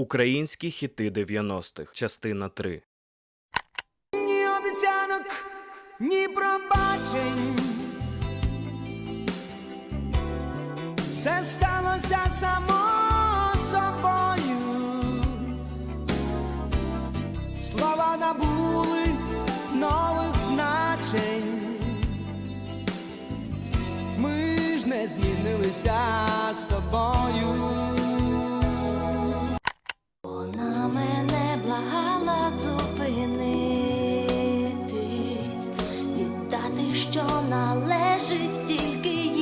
Українські хіти 90-х. Частина 3. Ні обіцянок, ні пробачень. Все сталося само собою. Слова набули нових значень. Ми ж не змінилися з тобою. що належить тільки.